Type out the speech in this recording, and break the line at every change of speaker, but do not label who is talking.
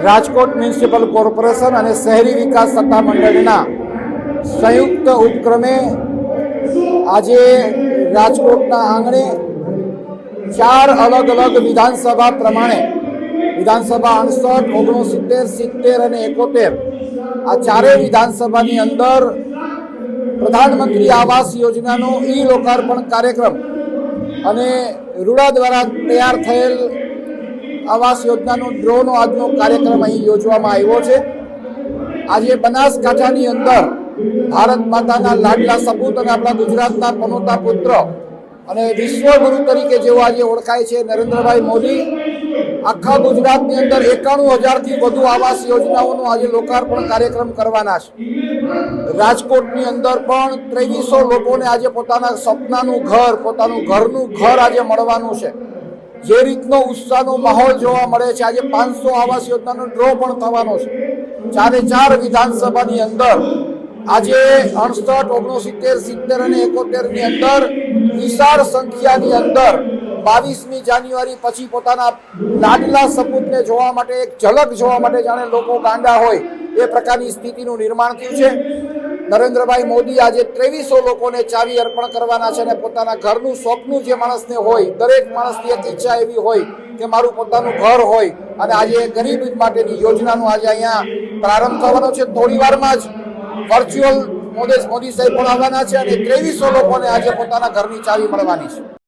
Rajkot municipal corporation અને શહેરી વિકાસ સત્તામંડળના સંયુક્ત ઉપક્રમે આજે રાજકોટના આંગણે ચાર અલગ અલગ વિધાનસભા પ્રમાણે, વિધાનસભા અડસઠ, ઓગણસિત્તેર, સિત્તેર અને એકોતેર, આ ચારેય વિધાનસભાની અંદર પ્રધાનમંત્રી આવાસ યોજનાનો ઈ લોકાર્પણ કાર્યક્રમ અને રૂડા દ્વારા તૈયાર થયેલ આવાસ યોજનાનો ડ્રોનો આજનો કાર્યક્રમ અહીં યોજવામાં આવ્યો છે. આજે બનાસકાંઠાની અંદર ભારત માતાના લાડલા સપૂત અને આપણા ગુજરાતના પનોતા પુત્ર અને વિશ્વગુરુ તરીકે જેઓ આજે ઓળખાય છે નરેન્દ્રભાઈ મોદી, આખા ગુજરાતની અંદર એકાણું હજારથી વધુ આવાસ યોજનાઓનો આજે લોકાર્પણ કાર્યક્રમ કરવાના છે. રાજકોટની અંદર પણ ત્રેવીસો લોકોને આજે પોતાના સપનાનું ઘર, પોતાનું ઘરનું ઘર આજે મળવાનું છે. જે રીતનો ઉત્સાહનો માહોલ જોવા મળે છે, આજે પાંચસો આવાસ યોજનાનો ડ્રો પણ થવાનો છે. ચારે ચાર વિધાનસભાની અંદર આજે અડસઠ, ઓગણસિત્તેર, સિત્તેર અને એકોતેરની અંદર વિશાળ સંખ્યાની અંદર બાવીસમી જાન્યુઆરી પછી પોતાના લાડલા સપૂતને જોવા માટે, એક ઝલક જોવા માટે જાણે લોકો ગાંડા હોય, એ પ્રકારની સ્થિતિનું નિર્માણ થયું છે. નરેન્દ્રભાઈ મોદી આજે ત્રેવીસો લોકોને ચાવી અર્પણ કરવાના છે અને પોતાના ઘરનું સ્વપ્ન જે માણસને હોય, દરેક માણસની એક ઈચ્છા એવી હોય કે મારું પોતાનું ઘર હોય. અને આજે ગરીબ માટેની યોજનાનો આજે અહીંયા પ્રારંભ થવાનો છે. થોડી જ વર્ચ્યુઅલ મોદી મોદી સાહેબ પણ આવવાના છે અને ત્રેવીસો લોકોને આજે પોતાના ઘરની ચાવી મળવાની છે.